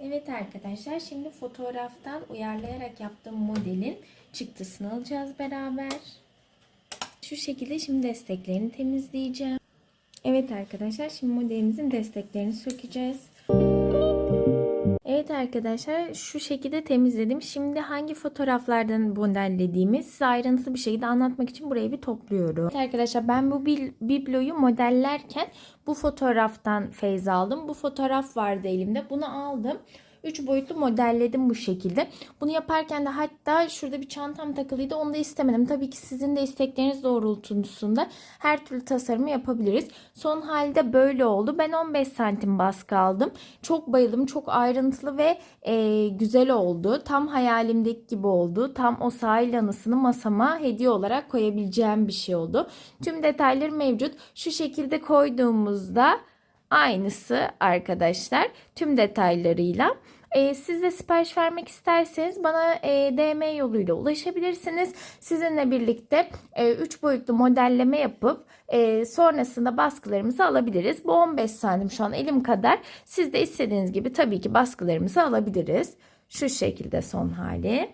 Evet arkadaşlar şimdi fotoğraftan uyarlayarak yaptığım modelin çıktısını alacağız beraber. Şu şekilde şimdi desteklerini temizleyeceğim. Evet arkadaşlar şimdi modelimizin desteklerini sökeceğiz. Evet arkadaşlar şu şekilde temizledim. Şimdi hangi fotoğraflardan modellediğimi size ayrıntılı bir şekilde anlatmak için burayı bir topluyorum. Evet arkadaşlar ben bu bibloyu modellerken bu fotoğraftan feyz aldım. Bu fotoğraf vardı elimde. Bunu aldım. 3 boyutlu modelledim bu şekilde. Bunu yaparken de hatta şurada bir çantam takılıydı. Onu da istemedim. Tabii ki sizin de istekleriniz doğrultusunda her türlü tasarımı yapabiliriz. Son halde böyle oldu. Ben 15 santim baskı aldım. Çok bayıldım. Çok ayrıntılı ve e, güzel oldu. Tam hayalimdeki gibi oldu. Tam o sahil anısını masama hediye olarak koyabileceğim bir şey oldu. Tüm detayları mevcut. Şu şekilde koyduğumuzda aynısı arkadaşlar. Tüm detaylarıyla. Ee, siz de sipariş vermek isterseniz bana e, DM yoluyla ulaşabilirsiniz. Sizinle birlikte 3 boyutlu modelleme yapıp e, sonrasında baskılarımızı alabiliriz. Bu 15 santim şu an elim kadar. Siz de istediğiniz gibi tabii ki baskılarımızı alabiliriz. Şu şekilde son hali.